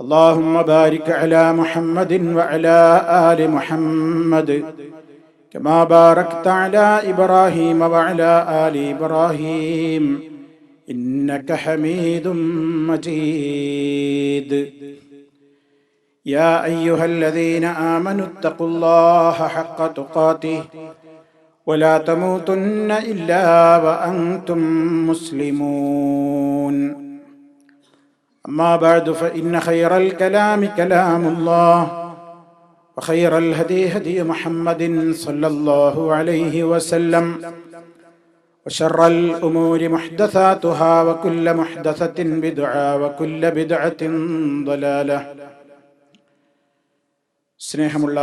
اللهم بارك على محمد وعلى ال محمد كما باركت على ابراهيم وعلى ال ابراهيم انك حميد مجيد يا ايها الذين امنوا اتقوا الله حق تقاته ولا تموتن الا وانتم مسلمون أما بعد فإن خير الكلام كلام الله وخير الهدي هدي محمد صلى الله عليه وسلم وشر الأمور محدثاتها وكل محدثة بدعة وكل بدعة ضلالة സ്നേഹമുള്ള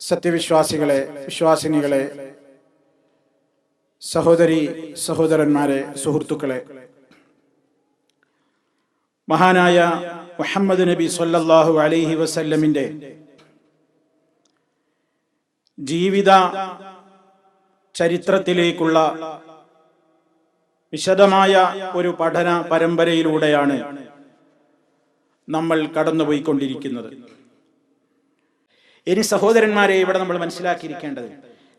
സത്യവിശ്വാസികളെ വിശ്വാസിനികളെ സഹോദരി സഹോദരന്മാരെ സുഹൃത്തുക്കളെ മഹാനായ മുഹമ്മദ് നബി സല്ലാഹു അലൈഹി വസല്ലമിന്റെ ജീവിത ചരിത്രത്തിലേക്കുള്ള വിശദമായ ഒരു പഠന പരമ്പരയിലൂടെയാണ് നമ്മൾ കടന്നുപോയിക്കൊണ്ടിരിക്കുന്നത്. ഇനി സഹോദരന്മാരെ ഇവിടെ നമ്മൾ മനസ്സിലാക്കിയിരിക്കേണ്ടത്.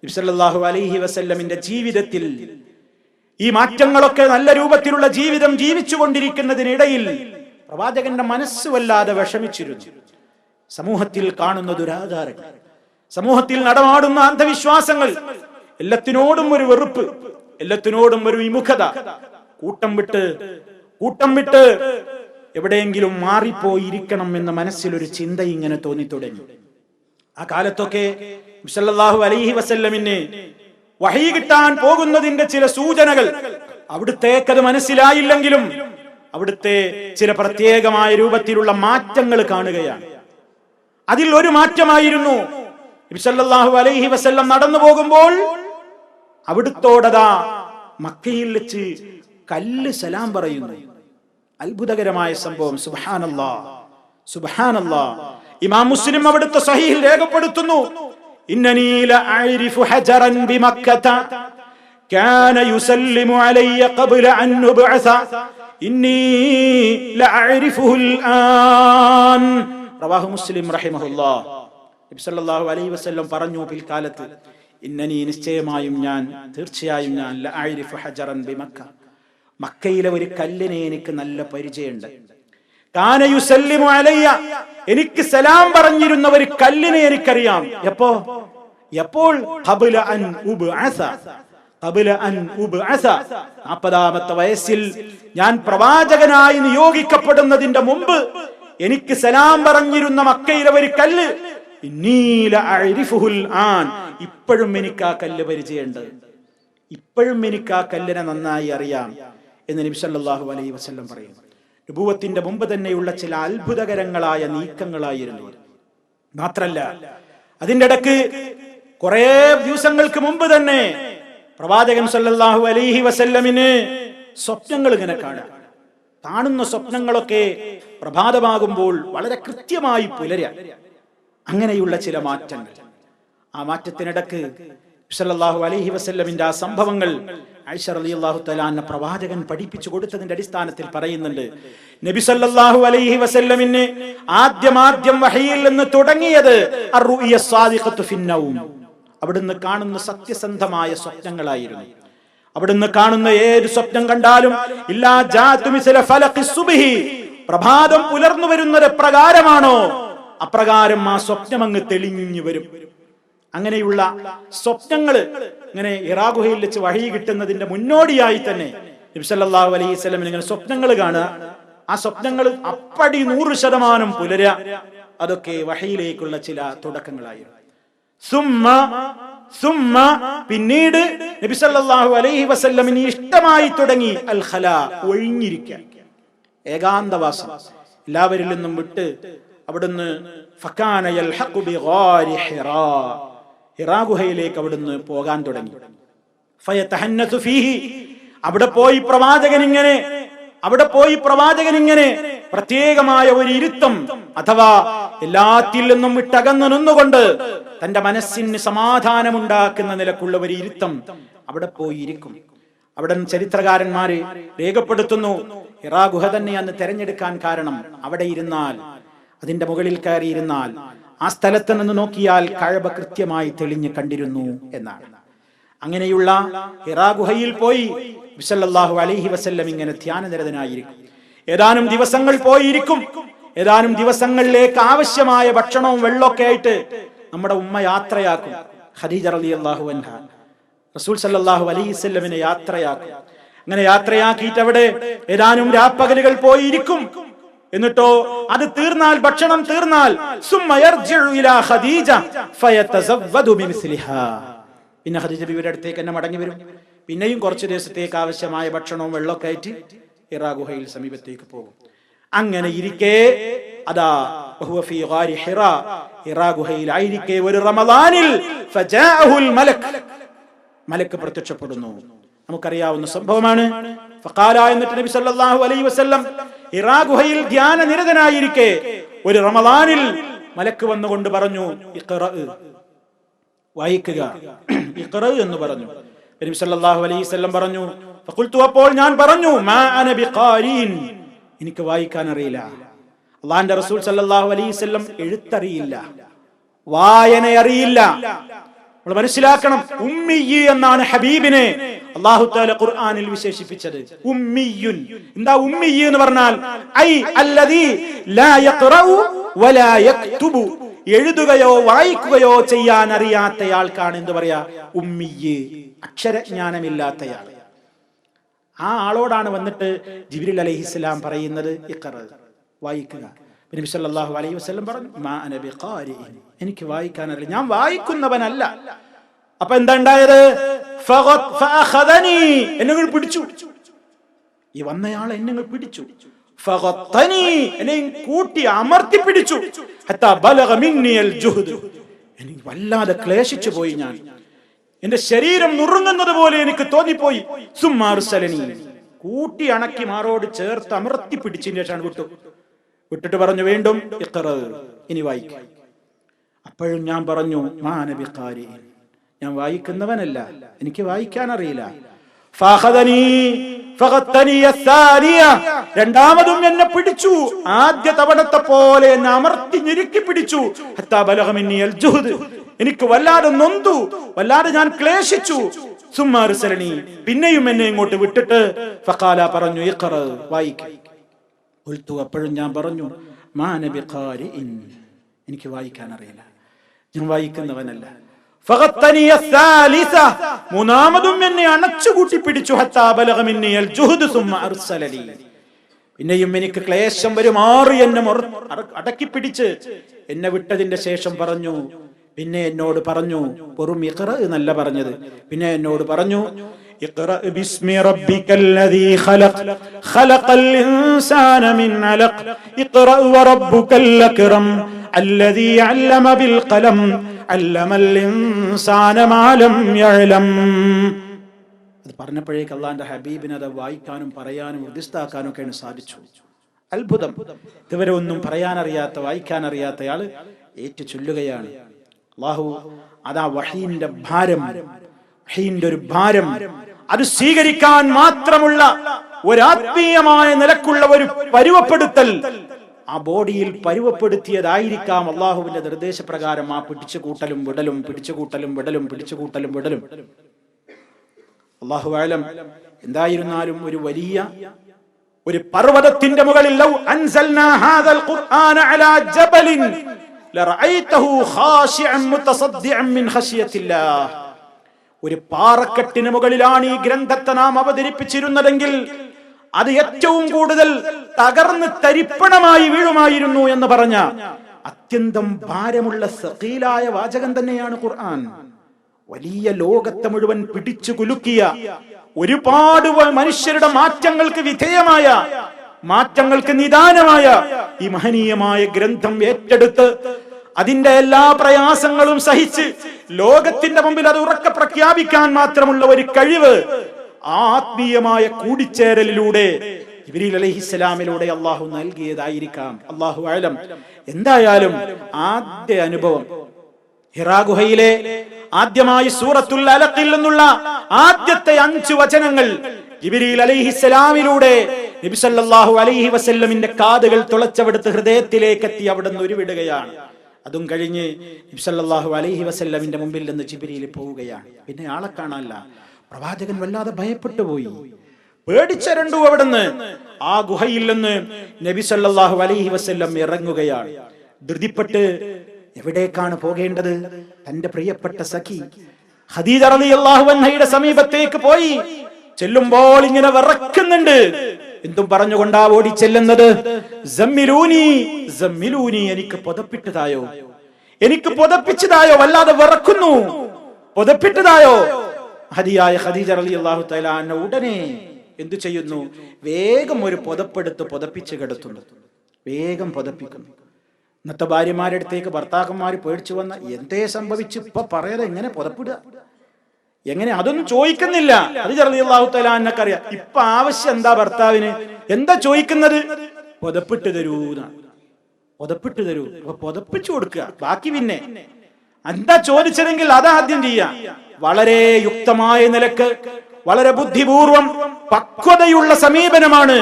ഇബ്സല്ലാഹു അലൈഹി വസല്ലമിന്റെ ജീവിതത്തിൽ ഈ മാറ്റങ്ങളൊക്കെ നല്ല രൂപത്തിലുള്ള ജീവിതം ജീവിച്ചുകൊണ്ടിരിക്കുന്നതിനിടയിൽ പ്രവാചകന്റെ മനസ്സ് വല്ലാതെ വിഷമിച്ചിരുന്നു. സമൂഹത്തിൽ കാണുന്ന ദുരാചാരങ്ങൾ സമൂഹത്തിൽ നടമാടുന്ന അന്ധവിശ്വാസങ്ങൾ എല്ലാത്തിനോടും ഒരു വെറുപ്പ് എല്ലാത്തിനോടും ഒരു വിമുഖത. കൂട്ടം വിട്ട് കൂട്ടം വിട്ട് എവിടെയെങ്കിലും മാറിപ്പോയിരിക്കണം എന്ന മനസ്സിലൊരു ചിന്ത ഇങ്ങനെ തോന്നി തുടങ്ങി ആ കാലത്തൊക്കെ മുസല്ലാഹു അലൈഹി വസല്ലമിന് വഹി കിട്ടാൻ പോകുന്നതിന്റെ ചില സൂചനകൾ അവിടുത്തേക്കത് മനസ്സിലായില്ലെങ്കിലും അവിടുത്തെ ചില പ്രത്യേകമായ രൂപത്തിലുള്ള മാറ്റങ്ങൾ കാണുകയാണ്. അതിൽ ഒരു മാറ്റമായിരുന്നു. നബിസല്ലാഹു അലൈഹി വസല്ലം നടന്നു പോകുമ്പോൾ അവിടുത്തോടതാ മക്കയിൽ വെച്ച് കല്ല് സലാം പറയുന്നു. അത്ഭുതകരമായ സംഭവം. സുബാനല്ലാ സുബാനല്ലാ ഇമാം മുസ്ലിം അവിടുത്തെ സഹീൽ രേഖപ്പെടുത്തുന്നു. ഇന്നനീല ബിമക്കത كان يسلم علي قبل أن نبعث إني لأعرفه الآن رواه مسلم رحمه الله നബി സല്ലല്ലാഹു അലൈഹി വസല്ലം പറഞ്ഞു പിൽക്കാലത്ത് ഇന്നനി നിശ്ചയമായും ഞാൻ തീർച്ചയായും ഞാൻ ലഅരിഫു ഹജറൻ ബിമക്ക മക്കയിലെ ഒരു കല്ലിനെ എനിക്ക് നല്ല പരിചയമുണ്ട് കാന യുസല്ലിമു അലയ്യ എനിക്ക് സലാം പറഞ്ഞിരുന്ന ഒരു കല്ലിനെ എനിക്കറിയാം എപ്പോ എപ്പോൾ ഖബല അൻ ഉബ്അസ ഖബല അൻ ഉബ്അസ നാൽപ്പതാമത്തെ വയസ്സിൽ ഞാൻ പ്രവാചകനായി നിയോഗിക്കപ്പെടുന്നതിന്റെ മുമ്പ് എനിക്ക് സലാം പറഞ്ഞിരുന്ന മക്കയിലെ ഒരു കല്ല്. ആൻ. ഇപ്പോഴും എനിക്ക് ആ കല്ല് പരിചയമുണ്ട്. ഇപ്പോഴും എനിക്ക് ആ കല്ലിനെ നന്നായി അറിയാം എന്ന് നബി സല്ലല്ലാഹു അലൈഹി വസല്ലം പറയുന്നു നുബുവത്തിന്റെ മുമ്പ് തന്നെയുള്ള ചില അത്ഭുതകരങ്ങളായ നീക്കങ്ങളായിരുന്നു. മാത്രല്ല അതിന്റെ ഇടയ്ക്ക് കുറെ ദിവസങ്ങൾക്ക് മുമ്പ് തന്നെ പ്രവാചകൻ സല്ലല്ലാഹു അലൈഹി വസല്ലമിന് സ്വപ്നങ്ങൾ ഇങ്ങനെ കാണാം. കാണുന്ന സ്വപ്നങ്ങളൊക്കെ പ്രഭാതമാകുമ്പോൾ വളരെ കൃത്യമായി പുലര. അങ്ങനെയുള്ള ചില മാറ്റങ്ങൾ. ആ മാറ്റത്തിനിടക്ക് സല്ലല്ലാഹു അലൈഹി വസല്ലമിന്റെ ആ സംഭവങ്ങൾ ആയിഷ റളിയല്ലാഹു തആല പ്രവാചകൻ പഠിപ്പിച്ചു കൊടുത്തതിന്റെ അടിസ്ഥാനത്തിൽ പറയുന്നുണ്ട്. നബി സല്ലല്ലാഹു അലൈഹി വസല്ലമിന് ആദ്യമാദ്യം വഹയിൽ നിന്ന് തുടങ്ങിയത് സാദിഖത്തു ഫിന്നൗം. അവിടുന്ന് കാണുന്ന സത്യസന്ധമായ സ്വപ്നങ്ങളായിരുന്നു. അവിടുന്ന് കാണുന്ന ഏത് സ്വപ്നം കണ്ടാലും ഇല്ലാ പ്രഭാതം പുലർന്നു വരുന്നത് എപ്രകാരമാണോ അപ്രകാരം ആ സ്വപ്നം അങ്ങ് തെളിഞ്ഞു വരും. അങ്ങനെയുള്ള സ്വപ്നങ്ങൾ ഇങ്ങനെ ഇറാഗുഹയിൽ വെച്ച് വഴി കിട്ടുന്നതിന്റെ മുന്നോടിയായി തന്നെ നബ്സല്ലാഹു അലൈഹി ഇങ്ങനെ സ്വപ്നങ്ങൾ കാണുക. ആ സ്വപ്നങ്ങൾ അപ്പടി നൂറ് ശതമാനം പുലരുക. അതൊക്കെ വഹയിലേക്കുള്ള ചില തുടക്കങ്ങളായിരുന്നു. സുമ്മ സുമ്മ പിന്നീട് നബി അലൈഹി വസല്ലമിന് ഇഷ്ടമായി തുടങ്ങി അൽ ഖല ഒഴിഞ്ഞിരിക്കാൻ ഏകാന്തവാസം. എല്ലാവരിൽ നിന്നും വിട്ട് അവിടുന്ന് ഫക്കാന അവിടുന്ന് പോകാൻ തുടങ്ങി. അവിടെ പോയി പ്രവാചകൻ ഇങ്ങനെ അവിടെ പോയി പ്രവാചകൻ ഇങ്ങനെ പ്രത്യേകമായ ഒരു ഇരുത്തം അഥവാ എല്ലാത്തിൽ നിന്നും വിട്ടകന്നു നിന്നുകൊണ്ട് തന്റെ മനസ്സിന് സമാധാനമുണ്ടാക്കുന്ന നിലക്കുള്ള ഒരു ഇരുത്തം അവിടെ പോയി ഇരിക്കും അവിടെ ചരിത്രകാരന്മാര് രേഖപ്പെടുത്തുന്നു ഇറാ ഗുഹ തന്നെ അന്ന് തെരഞ്ഞെടുക്കാൻ കാരണം അവിടെ ഇരുന്നാൽ അതിന്റെ മുകളിൽ കയറിയിരുന്നാൽ ആ സ്ഥലത്ത് നിന്ന് നോക്കിയാൽ കഴബ കൃത്യമായി തെളിഞ്ഞു കണ്ടിരുന്നു എന്നാണ്. അങ്ങനെയുള്ള ഇറാ ഗുഹയിൽ പോയി വിസല്ലാഹു അലഹി വസല്ലം ഇങ്ങനെ ധ്യാനനിരതനായിരിക്കും. ഏതാനും ദിവസങ്ങൾ പോയിരിക്കും. ഏതാനും ദിവസങ്ങളിലേക്ക് ആവശ്യമായ ഭക്ഷണവും വെള്ളമൊക്കെ ആയിട്ട് നമ്മുടെ ഉമ്മ യാത്രയാക്കും. ഖദീജ റളിയല്ലാഹു അൻഹ. റസൂൽ സല്ലാഹു അലൈഹി വസല്ലമിനെ യാത്രയാക്കും. അങ്ങനെ യാത്രയാക്കിയിട്ട് അവിടെ ഏതാനും രാപ്പകലുകൾ പോയിരിക്കും. എന്നിട്ടോ അത് തീർന്നാൽ ഭക്ഷണം തീർന്നാൽ പിന്നെ ഖദീജ ബിവിയുടെ അടുത്തേക്ക് തന്നെ മടങ്ങി വരും. പിന്നെയും കുറച്ച് ദിവസത്തേക്ക് ആവശ്യമായ ഭക്ഷണവും വെള്ളമൊക്കെ ആയിട്ട് ഇറാ ഗുഹയിൽ സമീപത്തേക്ക് പോകും. അങ്ങനെ ഇരിക്കെ അതാ ഹിറാ. ഹിറാ ഗുഹയിലായിരിക്കെ ഒരു റമദാനിൽ മലക്ക് പ്രത്യക്ഷപ്പെടുന്നു. നമുക്കറിയാവുന്ന സംഭവമാണ്. ഫഖാല എന്നിട്ട് നബി സല്ലല്ലാഹു അലൈഹി വസല്ലം ഹിറാ ഗുഹയിൽ ധ്യാന നിരതനായിരിക്കെ ഒരു റമദാനിൽ മലക്ക് വന്നുകൊണ്ട് പറഞ്ഞു വായിക്കുക. ഇഖറ എന്ന് പറഞ്ഞു. നബി സല്ലല്ലാഹു അലൈഹി വസല്ലം പറഞ്ഞു അപ്പോൾ ഞാൻ പറഞ്ഞു എനിക്ക് വായിക്കാൻ അറിയില്ല അള്ളാഹിന്റെ റസൂൽ സല്ലാഹു വസല്ലം എഴുത്തറിയില്ല. വായന അറിയില്ല. നമ്മൾ മനസ്സിലാക്കണം ഉമ്മിയ്യ് എന്നാണ് ഹബീബിനെ അള്ളാഹു താല ഖുർആനിൽ വിശേഷിപ്പിച്ചത്. ഉമ്മിയുൻ. എന്താ ഉമ്മിയ്യ് എന്ന് പറഞ്ഞാൽ? ഐ അല്ലദീ ലാ യഖറഉ വലാ യക്തുബു എഴുതുകയോ വായിക്കുകയോ ചെയ്യാൻ അറിയാത്തയാൾക്കാണ് എന്ത് പറയാ? ഉമ്മിയ്യ് അക്ഷരജ്ഞാനമില്ലാത്തയാൾ. ആ ആളോടാണ് വന്നിട്ട് ജിബ്രീൽ അലൈഹിസ്സലാം പറയുന്നത്. ഇക്കറ വായിക്കുക. നബി സല്ലല്ലാഹു അലൈഹി വസല്ലം പറഞ്ഞു മാ എനിക്ക് വായിക്കാൻ അറിയില്ല ഞാൻ വായിക്കുന്നവനല്ല. അപ്പൊ എന്താ ഉണ്ടായത്? എന്നെ പിടിച്ചു. ഈ വന്നയാൾ എന്നെ പിടിച്ചു. കൂട്ടി അമർത്തി പിടിച്ചു. എനിക്ക് വല്ലാതെ ക്ലേശിച്ചു പോയി ഞാൻ. എന്റെ ശരീരം നുറുങ്ങുന്നത് പോലെ എനിക്ക് തോന്നിപ്പോയി. സുമാറുസലനി കൂട്ടി അണക്കി മാറോട് ചേർത്ത് അമർത്തി പിടിച്ചതിന് ശേഷമാണ് വിട്ടു. വിട്ടിട്ട് പറഞ്ഞു വീണ്ടും ഇഖ്റ ഇനി വായിക്കും. അപ്പോഴും ഞാൻ പറഞ്ഞു മാനബിക്കാരി ഞാൻ വായിക്കുന്നവനല്ല എനിക്ക് വായിക്കാൻ അറിയില്ല. രണ്ടാമതും എന്നെ പിടിച്ചു. ആദ്യ തവണത്തെ പോലെ എന്നെ അമർത്തി ഞെരുക്കി പിടിച്ചു. എനിക്ക് വല്ലാതെ നൊന്തു. വല്ലാതെ ഞാൻ ക്ലേശിച്ചു. സുമ്മാറുസരണി പിന്നെയും എന്നെ ഇങ്ങോട്ട് വിട്ടിട്ട് ഫഖാല പറഞ്ഞു ഇഖറ വായിക്ക. ഉൽത്തു അപ്പോഴും ഞാൻ പറഞ്ഞു മാനബിഖാരി എനിക്ക് വായിക്കാൻ അറിയില്ല. ഞാൻ വായിക്കുന്നവനല്ല. മൂന്നാമതും എന്നെ അണച്ചുകൂട്ടി പിടിച്ചു. പിന്നെയും എനിക്ക് ക്ലേശം വരുമാറി എന്നെ മുറ- അടക്കി പിടിച്ച് എന്നെ വിട്ടതിന്റെ ശേഷം പറഞ്ഞു പിന്നെ എന്നോട് പറഞ്ഞു വെറും ഇഖ്റ എന്നല്ല പറഞ്ഞത്. പിന്നെ എന്നോട് പറഞ്ഞു ഇഖ്റ ബിസ്മി റബ്ബിക്കല്ലദീ ഇൻസാന ഇഖ്റ അല്ലദീ ബിൽ ഖലം ഇൻസാന മാ അത് പറഞ്ഞപ്പോഴേക്ക് അള്ളാന്റെ ഹബീബിനെ അത് വായിക്കാനും പറയാനും ഹൃദിസ്ഥാക്കാനും ഒക്കെയാണ് സാധിച്ചു. അത്ഭുതം. ഇതുവരെ ഒന്നും പറയാനറിയാത്ത വായിക്കാനറിയാത്തയാൾ ഏറ്റു ചൊല്ലുകയാണ്. അള്ളാഹു അതാ വഹീന്റെ ഭാരം വഹീന്റെ ഒരു ഭാരം. അത് സ്വീകരിക്കാൻ മാത്രമുള്ള ഒരാത്മീയമായ നിലക്കുള്ള ഒരു പരുവപ്പെടുത്തൽ ആ ബോഡിയിൽ പരുവപ്പെടുത്തിയതായിരിക്കാം അള്ളാഹുവിന്റെ നിർദ്ദേശപ്രകാരം ആ പിടിച്ചുകൂട്ടലും വിടലും പിടിച്ചുകൂട്ടലും വിടലും പിടിച്ചുകൂട്ടലും വിടലും. അള്ളാഹു ആലം എന്തായിരുന്നാലും ഒരു വലിയ ഒരു പർവതത്തിന്റെ മുകളിൽ ഒരു പാറക്കെട്ടിന് മുകളിലാണ് ഈ ഗ്രന്ഥത്തെ നാം അവതരിപ്പിച്ചിരുന്നതെങ്കിൽ അത് ഏറ്റവും കൂടുതൽ തകർന്ന് തരിപ്പണമായി വീഴുമായിരുന്നു എന്ന് പറഞ്ഞ അത്യന്തം ഭാരമുള്ള സഖീലായ വാചകം തന്നെയാണ് ഖുർആൻ. വലിയ ലോകത്തെ മുഴുവൻ പിടിച്ചു കുലുക്കിയ ഒരുപാട് മനുഷ്യരുടെ മാറ്റങ്ങൾക്ക് വിധേയമായ മാറ്റങ്ങൾക്ക് നിദാനമായ ഈ മഹനീയമായ ഗ്രന്ഥം ഏറ്റെടുത്ത് അതിന്റെ എല്ലാ പ്രയാസങ്ങളും സഹിച്ച് ലോകത്തിന്റെ മുമ്പിൽ അത് ഉറക്കെ പ്രഖ്യാപിക്കാൻ മാത്രമുള്ള ഒരു കഴിവ് ആത്മീയമായ കൂടിച്ചേരലിലൂടെ ഇബ്രീൽ അലഹിസ്സലാമിലൂടെ അള്ളാഹു നൽകിയതായിരിക്കാം. അള്ളാഹു ആലം എന്തായാലും ആദ്യ അനുഭവം ഹിറാഗുഹയിലെ ആദ്യമായി സൂറത്തുൽ അലത്തിൽ നിന്നുള്ള ആദ്യത്തെ അഞ്ചു വചനങ്ങൾ ജിബിരിൽ അലൈഹിസ്സലാമിലൂടെ നബി സല്ലല്ലാഹു അലൈഹി വസല്ലമിന്റെ കാതുകൾ തുളച്ചവിടുത്ത് ഹൃദയത്തിലേക്ക് എത്തി ഒരു ഉരുവിടുകയാണ്. അതും കഴിഞ്ഞ് ഇബ്സല്ലാഹു അലൈഹി വസല്ലമിന്റെ മുമ്പിൽ നിന്ന് ജിബിരിയിൽ പോവുകയാണ്. പിന്നെ ആളെ കാണാനല്ല. പ്രവാചകൻ വല്ലാതെ ഭയപ്പെട്ടു പോയി. പേടിച്ചരണ്ടു അവിടുന്ന്. ആ ഗുഹയിൽ നിന്ന് നബി സല്ലാഹു അലൈഹി വസ്ല്ലം ഇറങ്ങുകയാണ്. ധൃതിപ്പെട്ട് എവിടേക്കാണ് പോകേണ്ടത്? തന്റെ പ്രിയപ്പെട്ട സഖി ഖദീജ റളിയല്ലാഹു അൻഹയുടെ സമീപത്തേക്ക് പോയി. ചെല്ലുമ്പോൾ ഇങ്ങനെ വിറക്കുന്നുണ്ട്. എന്തും പറഞ്ഞുകൊണ്ടാ ഓടി ചെല്ലുന്നത്? "സമ്മിലൂനി, സമ്മിലൂനി, എനിക്ക് പുതപ്പിട്ടതായോ? എനിക്ക് പുതപ്പിച്ചതായോ? വല്ലാതെ വിറക്കുന്നു. പുതപ്പിട്ടതായോ? ഹരിയായ ഖദീജ അലി അള്ളാഹു തലാന്ന ഉടനെ എന്തു ചെയ്യുന്നു? വേഗം ഒരു പുതപ്പെടുത്ത് പുതപ്പിച്ച് കിടത്തുന്നു. വേഗം പുതപ്പിക്കുന്നു. ഇന്നത്തെ ഭാര്യമാരുടെ അടുത്തേക്ക് ഭർത്താക്കന്മാർ പേടിച്ചു വന്ന എന്തേ സംഭവിച്ചു? ഇപ്പൊ പറയാതെ എങ്ങനെ പുതപ്പിടുക. എങ്ങനെ? അതൊന്നും ചോദിക്കുന്നില്ല. അത് ചെറിയാഹു തലാന്നൊക്കറിയാം ഇപ്പൊ ആവശ്യം എന്താ ഭർത്താവിന്? എന്താ ചോദിക്കുന്നത്? പുതപ്പിട്ട് തരൂന്നാണ് പുതപ്പിട്ട് തരൂ. അപ്പൊ പുതപ്പിച്ചു കൊടുക്കുക. ബാക്കി പിന്നെ എന്താ ചോദിച്ചതെങ്കിൽ അതാദ്യം ചെയ്യാം. വളരെ യുക്തമായ നിലയ്ക്ക് വളരെ ബുദ്ധിപൂർവം പക്വതയുള്ള സമീപനമാണ്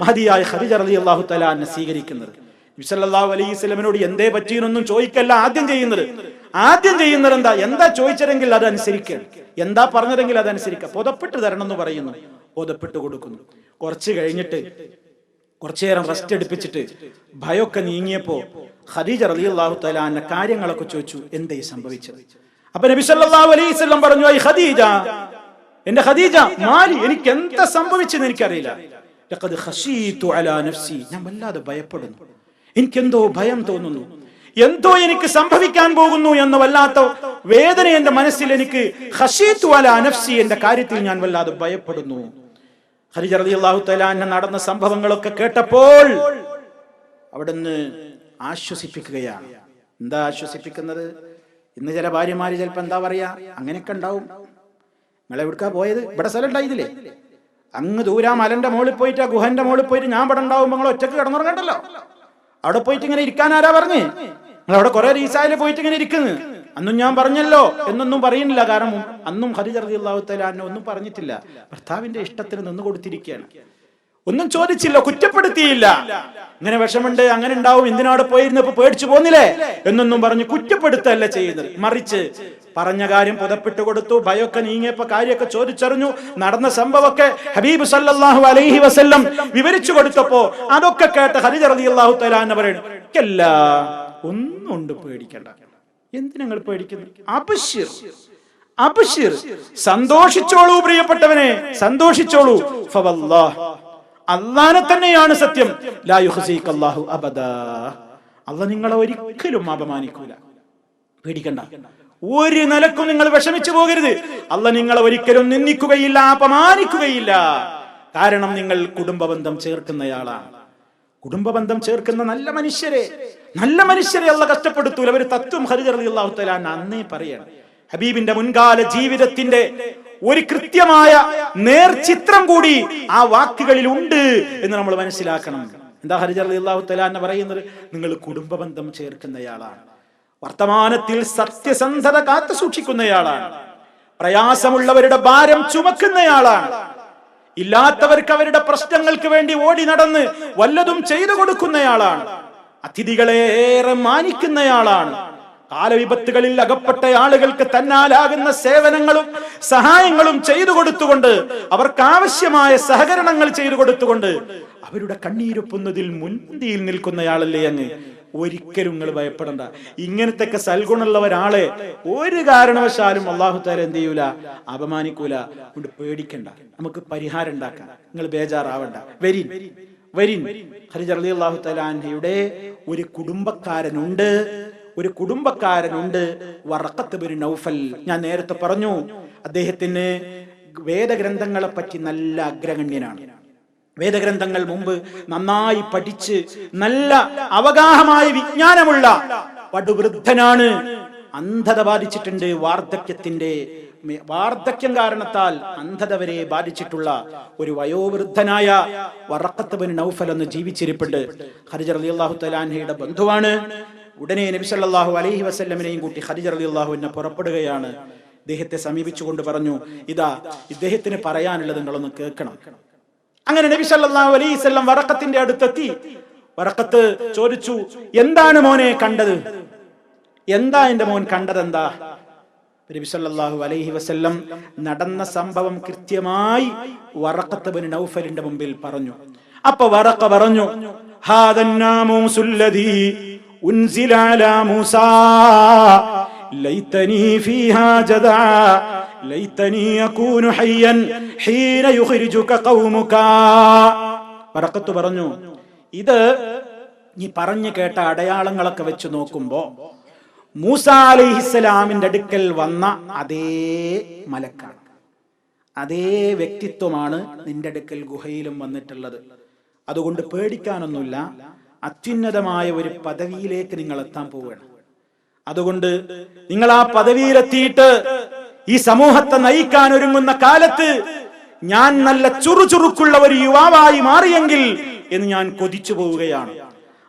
മഹതിയായ ഖദീജ അള്ളാഹു തലാന്നെ സ്വീകരിക്കുന്നത്. നബി സല്ലല്ലാഹു അലൈഹി സ്വലമിനോട് എന്തേ പറ്റിയെന്നൊന്നും ചോദിക്കല്ല ആദ്യം ചെയ്യുന്നത്. ആദ്യം ചെയ്യുന്നത് എന്താ? എന്താ ചോദിച്ചതെങ്കിൽ അതനുസരിക്കുക എന്താ പറഞ്ഞതെങ്കിൽ അതനുസരിക്കുക പൊതപ്പെട്ട് തരണം എന്ന് പറയുന്നു. പൊതപ്പെട്ട് കൊടുക്കുന്നു. കുറച്ച് കഴിഞ്ഞിട്ട് കുറച്ചു നേരം റെസ്റ്റ് എടുപ്പിച്ചിട്ട് ഭയമൊക്കെ നീങ്ങിയപ്പോ ഖദീജ റളിയല്ലാഹു അന്ന കാര്യങ്ങളൊക്കെ ചോദിച്ചു എന്തേ സംഭവിച്ചത്? അപ്പൊ നബി സല്ലല്ലാഹു അലൈഹി വസല്ലം പറഞ്ഞു "ഐ ഖദീജ എന്റെ ഖദീജ മാലി എനിക്ക് എന്താ സംഭവിച്ചെന്ന് എനിക്കറിയില്ല. ലഖദ് ഖശീതു അലാ നഫ്സി. ഞാൻ വല്ലാതെ ഭയപ്പെടുന്നു. എനിക്കെന്തോ ഭയം തോന്നുന്നു. എന്തോ എനിക്ക് സംഭവിക്കാൻ പോകുന്നു എന്ന് വല്ലാത്ത വേദന എന്റെ മനസ്സിൽ എനിക്ക് ഖശീതു അലാ അനഫ്സി എന്റെ കാര്യത്തിൽ ഞാൻ വല്ലാതെ ഭയപ്പെടുന്നു. ഹരിജർ റളിയല്ലാഹു അള്ളാഹു അൻഹ നടന്ന സംഭവങ്ങളൊക്കെ കേട്ടപ്പോൾ അവിടുന്ന് ആശ്വസിപ്പിക്കുകയാണ്. എന്താ ആശ്വസിപ്പിക്കുന്നത്? ഇന്ന് ചില ഭാര്യമാര് ചിലപ്പോ എന്താ പറയാ? അങ്ങനെയൊക്കെ ഉണ്ടാവും. നിങ്ങൾ എവിടുക്കാ പോയത്? ഇവിടെ സ്ഥലം ഉണ്ടായില്ലേ അങ്ങ് ദൂരാ മലന്റെ മോളിൽ പോയിട്ട് ആ ഗുഹന്റെ മോളിൽ പോയിട്ട് ഞാൻ ഇവിടെ ഉണ്ടാവുമ്പോൾ നിങ്ങൾ ഒറ്റയ്ക്ക് കിടന്നുറങ്ങണ്ടല്ലോ. അവിടെ പോയിട്ട് ഇങ്ങനെ ഇരിക്കാൻ ആരാ പറഞ്ഞ്? നിങ്ങൾ അവിടെ കുറെ റീസായിൽ പോയിട്ട് ഇങ്ങനെ ഇരിക്കുന്നു. അന്നും ഞാൻ പറഞ്ഞല്ലോ എന്നൊന്നും പറയുന്നില്ല. കാരണം അന്നും ഹരിജ റളിയല്ലാഹു തആല ഒന്നും പറഞ്ഞിട്ടില്ല. ഭർത്താവിന്റെ ഇഷ്ടത്തിന് നിന്ന് കൊടുത്തിരിക്കുകയാണ്. ഒന്നും ചോദിച്ചില്ല കുറ്റപ്പെടുത്തിയില്ല. ഇങ്ങനെ വിഷമുണ്ട് അങ്ങനെ ഉണ്ടാവും എന്തിനാട് പോയിരുന്നപ്പോ പേടിച്ചു പോന്നില്ലേ? എന്നൊന്നും പറഞ്ഞ് കുറ്റപ്പെടുത്തല്ല ചെയ്യുന്നത് മറിച്ച് പറഞ്ഞ കാര്യം പുതപ്പിട്ട് കൊടുത്തു ഭയൊക്കെ നീങ്ങിയപ്പോ കാര്യമൊക്കെ ചോദിച്ചറിഞ്ഞു. നടന്ന സംഭവമൊക്കെ ഹബീബ് സല്ലാഹു അലൈഹി വസ്ല്ലം വിവരിച്ചു കൊടുത്തപ്പോ അതൊക്കെ കേട്ട ഹരിജ റളിയല്ലാഹു അള്ളാഹു തലാന്ന് പറയുന്നു "ഇക്കല്ല, ഒന്നും കൊണ്ട് പേടിക്കണ്ട എന്തിനങ്ങൾ പേടിക്കുന്നു? അബശ്ശിർ അബശ്ശിർ സന്തോഷിച്ചോളൂ പ്രിയപ്പെട്ടവനെ സന്തോഷിച്ചോളൂ. അള്ളാനെ തന്നെയാണ് സത്യം. ലാ അബദ. അള്ളാഹ് നിങ്ങളെ ഒരിക്കലും അപമാനിക്കൂല. പേടിക്കണ്ട. ഒരു നിലക്കും നിങ്ങൾ വിഷമിച്ചു പോകരുത്. അല്ല നിങ്ങളെ ഒരിക്കലും നിന്ദിക്കുകയില്ല അപമാനിക്കുകയില്ല. കാരണം നിങ്ങൾ കുടുംബബന്ധം ചേർക്കുന്നയാളാണ്. കുടുംബബന്ധം ചേർക്കുന്ന നല്ല മനുഷ്യരെ നല്ല മനുഷ്യരെ അല്ല കഷ്ടപ്പെടുത്തൂല. ഒരു തത്വം ഹരിജറിയാഹു തലാൻ അന്നേ പറയണം. ഹബീബിന്റെ മുൻകാല ജീവിതത്തിന്റെ ഒരു കൃത്യമായ നേർചിത്രം കൂടി ആ വാക്കുകളിൽ ഉണ്ട് എന്ന് നമ്മൾ മനസ്സിലാക്കണം. എന്താ ഹരിജർ അള്ളാഹു തലാൻ പറയുന്നത്? നിങ്ങൾ കുടുംബബന്ധം ചേർക്കുന്നയാളാണ്. വർത്തമാനത്തിൽ സത്യസന്ധത കാത്തു സൂക്ഷിക്കുന്നയാളാണ്. പ്രയാസമുള്ളവരുടെ ഭാരം ചുമക്കുന്നയാളാണ്. ഇല്ലാത്തവർക്ക് അവരുടെ പ്രശ്നങ്ങൾക്ക് വേണ്ടി ഓടി നടന്ന് വല്ലതും ചെയ്തു കൊടുക്കുന്നയാളാണ്. അതിഥികളെ ഏറെ മാനിക്കുന്നയാളാണ്. കാലവിപത്തുകളിൽ അകപ്പെട്ട ആളുകൾക്ക് തന്നാലാകുന്ന സേവനങ്ങളും സഹായങ്ങളും ചെയ്തു കൊടുത്തുകൊണ്ട് അവർക്ക് ആവശ്യമായ സഹകരണങ്ങൾ ചെയ്തു കൊടുത്തുകൊണ്ട് അവരുടെ കണ്ണീരൊപ്പുന്നതിൽ മുൻപന്തിയിൽ നിൽക്കുന്നയാളല്ലേ അങ്ങ്. ഒരിക്കലും നിങ്ങൾ ഭയപ്പെടണ്ട. ഇങ്ങനത്തെ സൽഗുണമുള്ള ഒരാളെ ഒരു കാരണവശാലും അള്ളാഹു താര എന്ത് ചെയ്യൂല? അപമാനിക്കൂല. കൊണ്ട് പേടിക്കണ്ട. നമുക്ക് പരിഹാരം ഉണ്ടാക്കാം. നിങ്ങൾ ബേജാറാവണ്ട. വരിൻ. വരിൻ. അലി അള്ളാഹു തലാൻഹയുടെ ഒരു കുടുംബക്കാരനുണ്ട്. ഒരു കുടുംബക്കാരനുണ്ട്. വറക്കത്ത് ബിൻ നൗഫൽ. ഞാൻ നേരത്തെ പറഞ്ഞു അദ്ദേഹത്തിന് വേദഗ്രന്ഥങ്ങളെ പറ്റി നല്ല അഗ്രഗണ്യനാണ്. വേദഗ്രന്ഥങ്ങൾ മുമ്പ് നന്നായി പഠിച്ച് നല്ല അവഗാഹമായ വിജ്ഞാനമുള്ള പടുവൃദ്ധനാണ് അന്ധത ബാധിച്ചിട്ടുണ്ട് വാർദ്ധക്യത്തിന്റെ വാർദ്ധക്യം കാരണത്താൽ അന്ധത വരെ ബാധിച്ചിട്ടുള്ള ഒരു വയോവൃദ്ധനായ വറക്കത്ത് ബിൻ നൗഫൽ എന്ന് ജീവിച്ചിരിപ്പുണ്ട്. ഹരിജർ അലി അള്ളാഹു തലാൻഹയുടെ ബന്ധുവാണ്. ഉടനെ നബിസല്ലാഹു അലഹി വസല്ലമിനെയും കൂട്ടി ഹരിജർ അലി അള്ളാഹുവിനെ പുറപ്പെടുകയാണ്. ഇദ്ദേഹത്തെ സമീപിച്ചുകൊണ്ട് പറഞ്ഞു ഇതാ ഇദ്ദേഹത്തിന് പറയാനുള്ളത് നിങ്ങളൊന്ന് കേൾക്കണം. അങ്ങനെ നബി സല്ലല്ലാഹു അലൈഹി വസല്ലം വറക്കത്തിന്റെ അടുത്തെത്തി. വറക്കത്ത് ചോദിച്ചു എന്താണ് മോനെ കണ്ടത്? എന്താ എന്റെ മോൻ കണ്ടതെന്താ? നബി സല്ലല്ലാഹു അലൈഹി വസല്ലം നടന്ന സംഭവം കൃത്യമായി വറക്കത്ത് ബിൻ നൗഫലിന്റെ മുമ്പിൽ പറഞ്ഞു. അപ്പൊ വറക്ക പറഞ്ഞു ഹാദന്നാമൂസുല്ലദീ അലാ മൂസാ. ലൈതനി فيها جذعا ليتني أكون حيا حين يخرجك قومك വറക്കത്ത് പറഞ്ഞു ഇത് നീ പറഞ്ഞു കേട്ട അടയാളങ്ങളൊക്കെ വെച്ച് നോക്കുമ്പോ മൂസ അലൈഹിസ്സലാമിന്റെ അടുക്കൽ വന്ന അതേ മലക്കാണ്. അതേ വ്യക്തിത്വമാണ് നിന്റെ അടുക്കൽ ഗുഹയിലും വന്നിട്ടുള്ളത്. അതുകൊണ്ട് പേടിക്കാനൊന്നുമില്ല. അത്യുന്നതമായ ഒരു പദവിയിലേക്ക് നിങ്ങൾ എത്താൻ പോവുകയാണ്. അതുകൊണ്ട് നിങ്ങൾ ആ പദവിയിലെത്തിയിട്ട് ഈ സമൂഹത്തെ നയിക്കാൻ ഒരുങ്ങുന്ന കാലത്ത് ഞാൻ നല്ല ചുറുചുറുക്കുള്ള ഒരു യുവാവായി മാറിയെങ്കിൽ എന്ന് ഞാൻ കൊതിച്ചു പോവുകയാണ്.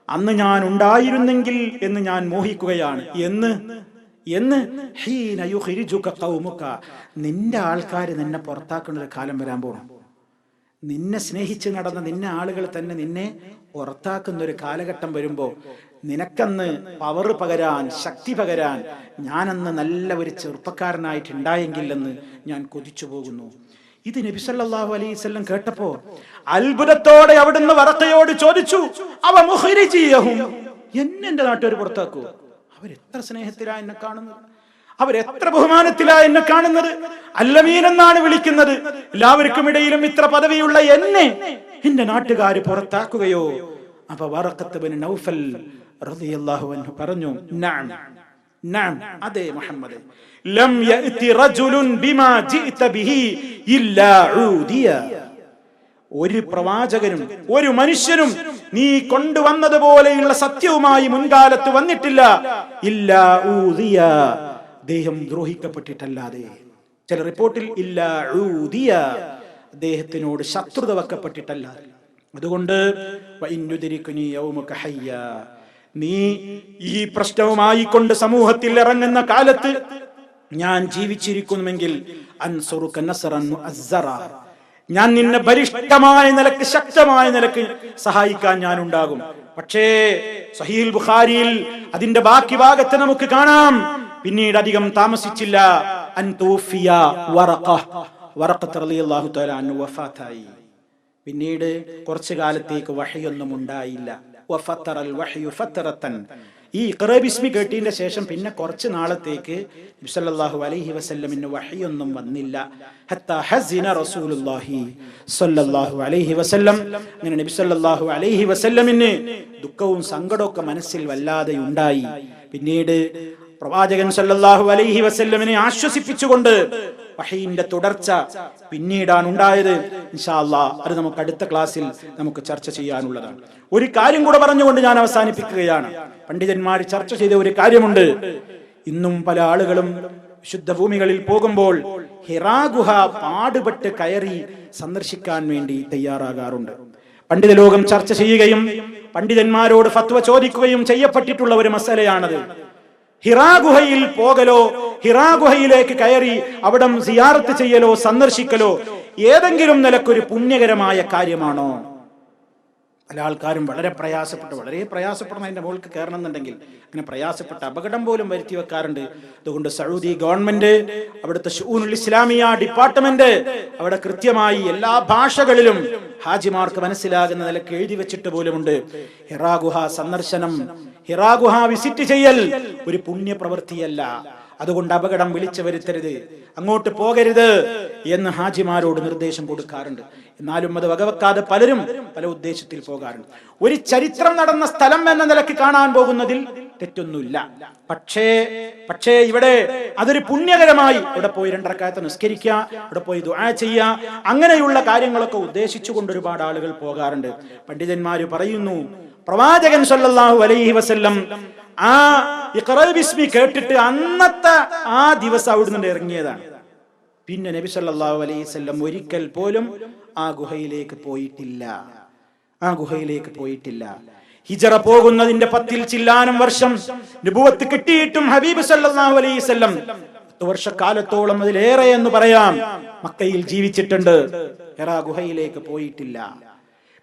അന്ന് ഞാൻ ഉണ്ടായിരുന്നെങ്കിൽ എന്ന് ഞാൻ മോഹിക്കുകയാണ്. എന്ന്? എന്ന്. നിന്റെ ആൾക്കാർ നിന്നെ പുറത്താക്കുന്ന ഒരു കാലം വരാൻ പോകണം നിന്നെ സ്നേഹിച്ച് നടന്ന നിന്നെ ആളുകൾ തന്നെ നിന്നെ പുറത്താക്കുന്ന ഒരു കാലഘട്ടം വരുമ്പോ നിനക്കന്ന് പവർ പകരാൻ ശക്തി പകരാൻ ഞാനന്ന് നല്ല ഒരു ചെറുപ്പക്കാരനായിട്ട് ഉണ്ടായെങ്കിലെന്ന് ഞാൻ കൊതിച്ചു പോകുന്നു. ഇത് നബിസല്ലാഹു വസല്ലം കേട്ടപ്പോ അത്ഭുതത്തോടെ അവിടുന്ന് വറക്കയോട് ചോദിച്ചു അവ എന്നെ നാട്ടുകാർ പുറത്താക്കൂ. അവരെത്ര സ്നേഹത്തിലാ എന്നെ കാണുന്നത്? അവരെത്ര ബഹുമാനത്തിലാ എന്നെ കാണുന്നത്? അല്ലമീൻ എന്നാണ് വിളിക്കുന്നത്. എല്ലാവർക്കും ഇടയിലും ഇത്ര പദവിയുള്ള എന്നെ എന്റെ നാട്ടുകാർ പുറത്താക്കുകയോ? അപ്പൊ വറക്കത്ത് നൗഫൽ റളിയല്ലാഹു അൻഹു പറഞ്ഞു നഅം നഅം അതെ മുഹമ്മദ്. ലം യഅതി റജുലുൻ ബിമാ ജിഅത ബിഹി ഇല്ലാ ഊദിയ. ഒരു പ്രവാചകനും ഒരു മനുഷ്യനും നീ കൊണ്ടുവന്നതുപോലെയുള്ള സത്യവുമായി മുൻകാലത്ത് വന്നിട്ടില്ല. ഇല്ല ഊതിയ ദേഹം ദ്രോഹിക്കപ്പെട്ടിട്ടല്ലാതെ. ചില റിപ്പോർട്ടിൽ ഇല്ല ഊതിയ അദ്ദേഹത്തിനോട് ശത്രുത വെക്കപ്പെട്ടിട്ടല്ലാതെ അതുകൊണ്ട്. നീ ഈ പ്രശ്നവുമായി കൊണ്ട് സമൂഹത്തിൽ ഇറങ്ങുന്ന കാലത്ത് ഞാൻ ജീവിച്ചിരിക്കുന്നുവെങ്കിൽ. ഞാൻ നിന്നെ ബലിഷ്ഠമായ നിലയ്ക്ക് ശക്തമായ നിലയ്ക്ക് സഹായിക്കാൻ ഞാൻ ഉണ്ടാകും പക്ഷേ സഹീൽ ബുഖാരിയിൽ അതിന്റെ ബാക്കി ഭാഗത്ത് നമുക്ക് കാണാം. പിന്നീട് അധികം താമസിച്ചില്ല. പിന്നീട് കുറച്ചു കാലത്തേക്ക് വഹയൊന്നും ഉണ്ടായില്ല. ഈ ഇഖ്റ ബിസ്മി ശേഷം പിന്നെ കുറച്ച് നാളത്തേക്ക് സല്ലല്ലാഹു അലൈഹി വസല്ലമിന് വഹിയൊന്നും വന്നില്ല. ഹത്താ ഹസിന റസൂലുള്ളാഹി അലൈഹി വസല്ലം. അങ്ങനെ നബി സല്ലല്ലാഹു അലൈഹി ദുഃഖവും സങ്കടവും മനസ്സിൽ വല്ലാതെ ഉണ്ടായി. പിന്നീട് പ്രവാചകൻ സല്ലല്ലാഹു അലൈഹി വസല്ലമിനെ ആശ്വസിപ്പിച്ചുകൊണ്ട് വഹീന്റെ തുടർച്ച പിന്നീടാണ് ഉണ്ടായത്. ഇൻഷാ അല്ലാ അത് നമുക്ക് അടുത്ത ക്ലാസ്സിൽ നമുക്ക് ചർച്ച ചെയ്യാനുള്ളതാണ്. ഒരു കാര്യം കൂടെ പറഞ്ഞുകൊണ്ട് ഞാൻ അവസാനിപ്പിക്കുകയാണ്. പണ്ഡിതന്മാർ ചർച്ച ചെയ്ത ഒരു കാര്യമുണ്ട്. ഇന്നും പല ആളുകളും വിശുദ്ധ ഭൂമികളിൽ പോകുമ്പോൾ ഹിറാ ഗുഹ പാടുപെട്ട് കയറി സന്ദർശിക്കാൻ വേണ്ടി തയ്യാറാകാറുണ്ട്. പണ്ഡിത ലോകം ചർച്ച ചെയ്യുകയും പണ്ഡിതന്മാരോട് ഫത്വ ചോദിക്കുകയും ചെയ്യപ്പെട്ടിട്ടുള്ള ഒരു മസലയാണത്. ഹിറാ ഗുഹയിൽ പോകലോ ഹിറാ ഗുഹയിലേക്ക് കയറി അവിടം സിയാറത്ത് ചെയ്യലോ സന്ദർശിക്കലോ ഏതെങ്കിലും നിലക്കൊരു പുണ്യകരമായ കാര്യമാണോ? പല ആൾക്കാരും വളരെ പ്രയാസപ്പെട്ട്. വളരെ പ്രയാസപ്പെടുന്ന അതിന്റെ മുകൾക്ക് കയറണം എന്നുണ്ടെങ്കിൽ അങ്ങനെ പ്രയാസപ്പെട്ട് അപകടം പോലും വരുത്തി വെക്കാറുണ്ട്. അതുകൊണ്ട് സൗദി ഗവൺമെന്റ് അവിടുത്തെ ഷൂനുൽ ഇസ്ലാമിയ ഡിപ്പാർട്ട്മെന്റ് അവിടെ കൃത്യമായി എല്ലാ ഭാഷകളിലും ഹാജിമാർക്ക് മനസ്സിലാകുന്ന നിലയ്ക്ക് എഴുതി വെച്ചിട്ട് പോലുമുണ്ട്. ഹിറാഗുഹ സന്ദർശനം ഹിറാഗുഹ വിസിറ്റ് ചെയ്യൽ ഒരു പുണ്യപ്രവൃത്തിയല്ല. അതുകൊണ്ട് അപകടം വിളിച്ചു വരുത്തരുത്. അങ്ങോട്ട് പോകരുത്. എന്ന് ഹാജിമാരോട് നിർദ്ദേശം കൊടുക്കാറുണ്ട്. എന്നാലും അത് വകവെക്കാതെ പലരും പല ഉദ്ദേശത്തിൽ പോകാറുണ്ട്. ഒരു ചരിത്രം നടന്ന സ്ഥലം എന്ന നിലയ്ക്ക് കാണാൻ പോകുന്നതിൽ തെറ്റൊന്നുമില്ല. പക്ഷേ പക്ഷേ ഇവിടെ അതൊരു പുണ്യകരമായി ഇവിടെ പോയി രണ്ടരക്കാലത്ത് നിസ്കരിക്കുക ഇവിടെ പോയി ദുആ ചെയ്യുക അങ്ങനെയുള്ള കാര്യങ്ങളൊക്കെ ഉദ്ദേശിച്ചുകൊണ്ട് ഒരുപാട് ആളുകൾ പോകാറുണ്ട്. പണ്ഡിതന്മാര് പറയുന്നു പ്രവാചകൻ സല്ലല്ലാഹു അലൈഹി വസല്ലം ആ ഇഖ്റ ബിസ്മി കേട്ടിട്ട് അന്നത്തെ ആ ദിവസം അവിടുന്ന് ഇറങ്ങിയതാണ്. പിന്നെ നബി സല്ലല്ലാഹു അലൈഹി വസല്ലം ഒരിക്കൽ പോലും ആ ഗുഹയിലേക്ക് പോയിട്ടില്ല. ആ ഗുഹയിലേക്ക് പോയിട്ടില്ല. ഹിജറ പോകുന്നതിന്റെ പത്തിൽ ചില്ലാനും വർഷം കിട്ടിയിട്ടും ഹബീബ് വസല്ലം പത്ത് വർഷക്കാലത്തോളം അതിലേറെ എന്ന് പറയാം. മക്കയിൽ ജീവിച്ചിട്ടുണ്ട്. ഹെറാ ഗുഹയിലേക്ക് പോയിട്ടില്ല.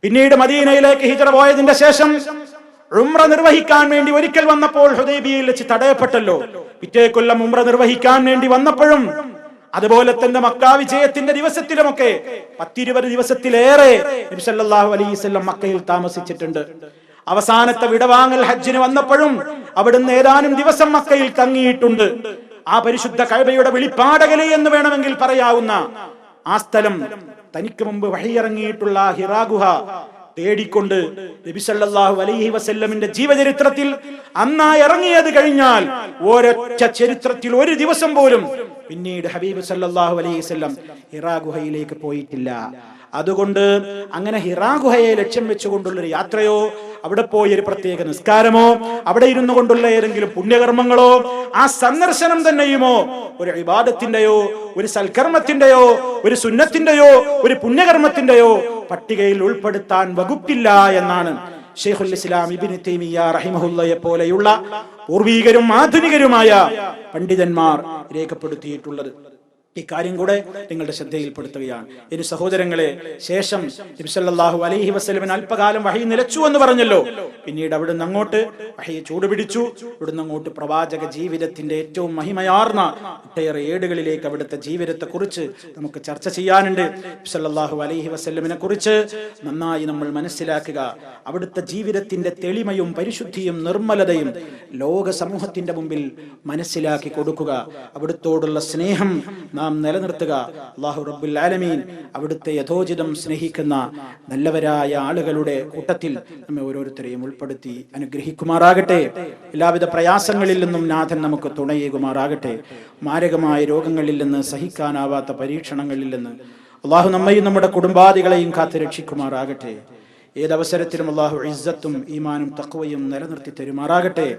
പിന്നീട് മദീനയിലേക്ക് ഹിജറ പോയതിന്റെ ശേഷം ഉംറ നിർവഹിക്കാൻ വേണ്ടി ഒരിക്കൽ വന്നപ്പോൾ ഹുദൈബിയയിൽ വെച്ച് തടയപ്പെട്ടല്ലോ. പിറ്റേ കൊല്ലം ഉംറ നിർവഹിക്കാൻ വേണ്ടി വന്നപ്പോഴും അതുപോലെ തന്നെ മക്കാ വിജയത്തിന്റെ ദിവസത്തിലുമൊക്കെ പത്തിരുപത് ദിവസത്തിലേറെ നബി സല്ലല്ലാഹു അലൈഹി വസല്ലം മക്കയിൽ താമസിച്ചിട്ടുണ്ട്. അവസാനത്തെ വിടവാങ്ങൽ ഹജ്ജിന് വന്നപ്പോഴും അവിടുന്ന് ഏതാനും ദിവസം മക്കയിൽ തങ്ങിയിട്ടുണ്ട്. ആ പരിശുദ്ധ കഴബയുടെ വെളിപ്പാടകൽ എന്ന് വേണമെങ്കിൽ പറയാവുന്ന ആ സ്ഥലം തനിക്ക് മുമ്പ് വഴിയിറങ്ങിയിട്ടുള്ള ഹിറാഗുഹ തേടിക്കൊണ്ട് നബിസല്ലാഹു അലൈഹി വസല്ലമിന്റെ ജീവചരിത്രത്തിൽ അന്നാ ഇറങ്ങിയത് കഴിഞ്ഞാൽ ഒരൊറ്റ ചരിത്രത്തിൽ ഒരു ദിവസം പോലും പിന്നീട് ഹബീബ് സല്ലാഹു അലൈവല്ലം ഹിറാ ഗുഹയിലേക്ക് പോയിട്ടില്ല. അതുകൊണ്ട് അങ്ങനെ ഹിറാ ഗുഹയെ ലക്ഷ്യം വെച്ചുകൊണ്ടുള്ള ഒരു യാത്രയോ അവിടെ പോയി ഒരു പ്രത്യേക നിസ്കാരമോ അവിടെ ഇരുന്നു കൊണ്ടുള്ള ഏതെങ്കിലും പുണ്യകർമ്മങ്ങളോ ആ സന്ദർശനം തന്നെയുമോ ഒരു വിവാദത്തിന്റെയോ ഒരു സൽക്കർമ്മത്തിന്റെയോ ഒരു സുന്നത്തിന്റെയോ ഒരു പുണ്യകർമ്മത്തിന്റെയോ പട്ടികയിൽ ഉൾപ്പെടുത്താൻ വകുപ്പില്ല എന്നാണ് ഷെയ്ഖുൽ ഇസ്ലാം ഇബിൻ തൈമിയ റഹിമഹുല്ലയെ പോലെയുള്ള പൂർവീകരും ആധുനികരുമായ പണ്ഡിതന്മാർ രേഖപ്പെടുത്തിയിട്ടുള്ളത്. ഇക്കാര്യം കൂടെ നിങ്ങളുടെ ശ്രദ്ധയിൽപ്പെടുത്തുകയാണ്. ഇനി സഹോദരങ്ങളെ ശേഷം നബിസല്ലാഹു അലൈഹി വസ്ലമിന് അല്പകാലം വഹി നിലച്ചു എന്ന് പറഞ്ഞല്ലോ. പിന്നീട് അവിടുന്ന് അങ്ങോട്ട് വഹിയെ ചൂടുപിടിച്ചു ഇവിടുന്ന് അങ്ങോട്ട് പ്രവാചക ജീവിതത്തിന്റെ ഏറ്റവും മഹിമയാർന്ന ഒട്ടേറെ ഏടുകളിലേക്ക് അവിടുത്തെ ജീവിതത്തെ കുറിച്ച് നമുക്ക് ചർച്ച ചെയ്യാനുണ്ട്. നബിസല്ലാഹു അലൈഹി വസ്ലമിനെ കുറിച്ച് നന്നായി നമ്മൾ മനസ്സിലാക്കുക. അവിടുത്തെ ജീവിതത്തിന്റെ തെളിമയും പരിശുദ്ധിയും നിർമ്മലതയും ലോക സമൂഹത്തിന്റെ മുമ്പിൽ മനസ്സിലാക്കി കൊടുക്കുക. അവിടുത്തോടുള്ള സ്നേഹം നാം നിലനിർത്തുക. അള്ളാഹു റബ്ബുൽ ആലമീൻ അവിടുത്തെ യഥോചിതം സ്നേഹിക്കുന്ന നല്ലവരായ ആളുകളുടെ കൂട്ടത്തിൽ നമ്മെ ഓരോരുത്തരെയും ഉൾപ്പെടുത്തി അനുഗ്രഹിക്കുമാറാകട്ടെ. എല്ലാവിധ പ്രയാസങ്ങളിൽ നിന്നും നാഥൻ നമുക്ക് തുണയേകുമാറാകട്ടെ. മാരകമായ രോഗങ്ങളിൽ നിന്ന് സഹിക്കാനാവാത്ത പരീക്ഷണങ്ങളിൽ നിന്ന് അള്ളാഹു നമ്മയും നമ്മുടെ കുടുംബാദികളെയും കാത്തു രക്ഷിക്കുമാറാകട്ടെ. ഏതവസരത്തിലും അള്ളാഹു ഇസ്സത്തും ഈമാനും തക്കവയും നിലനിർത്തി തരുമാറാകട്ടെ.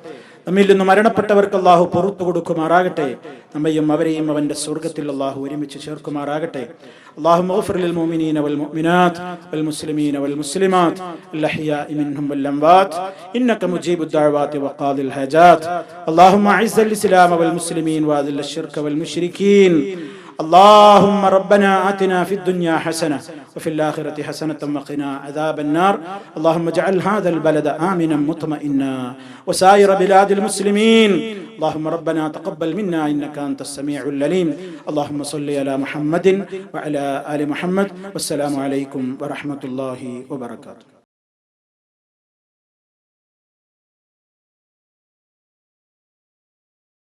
നമ്മിൽ നിന്ന് മരണപ്പെട്ടവർക്ക് അള്ളാഹു പുറത്തു കൊടുക്കുമാറാകട്ടെ. നമ്മയും അവരെയും അവന്റെ സ്വർഗത്തിൽ അള്ളാഹു ഒരുമിച്ച് ചേർക്കുമാറാകട്ടെ. അള്ളാഹു മഗ്ഫിർ ലിൽ മുഅ്മിനീന വൽ മുഅ്മിനാത്ത് വൽ മുസ്ലിമീന വൽ മുസ്ലിമാത്ത് മിൻഹും വൽ ഇന്നക മുജീബുദ് അല്ലാഹുമ്മ ഇസ്ലാമ വൽ മുസ്ലിമീൻ വഅദിൽ വൽ اللهم ربنا آتنا في الدنيا حسنة وفي الآخرة حسنة وقنا عذاب النار. اللهم اجعل هذا البلد آمنا مطمئنا وسائر بلاد المسلمين. اللهم ربنا تقبل منا إنك أنت السميع العليم. اللهم صل على محمد وعلى آل محمد. والسلام عليكم ورحمة الله وبركاته.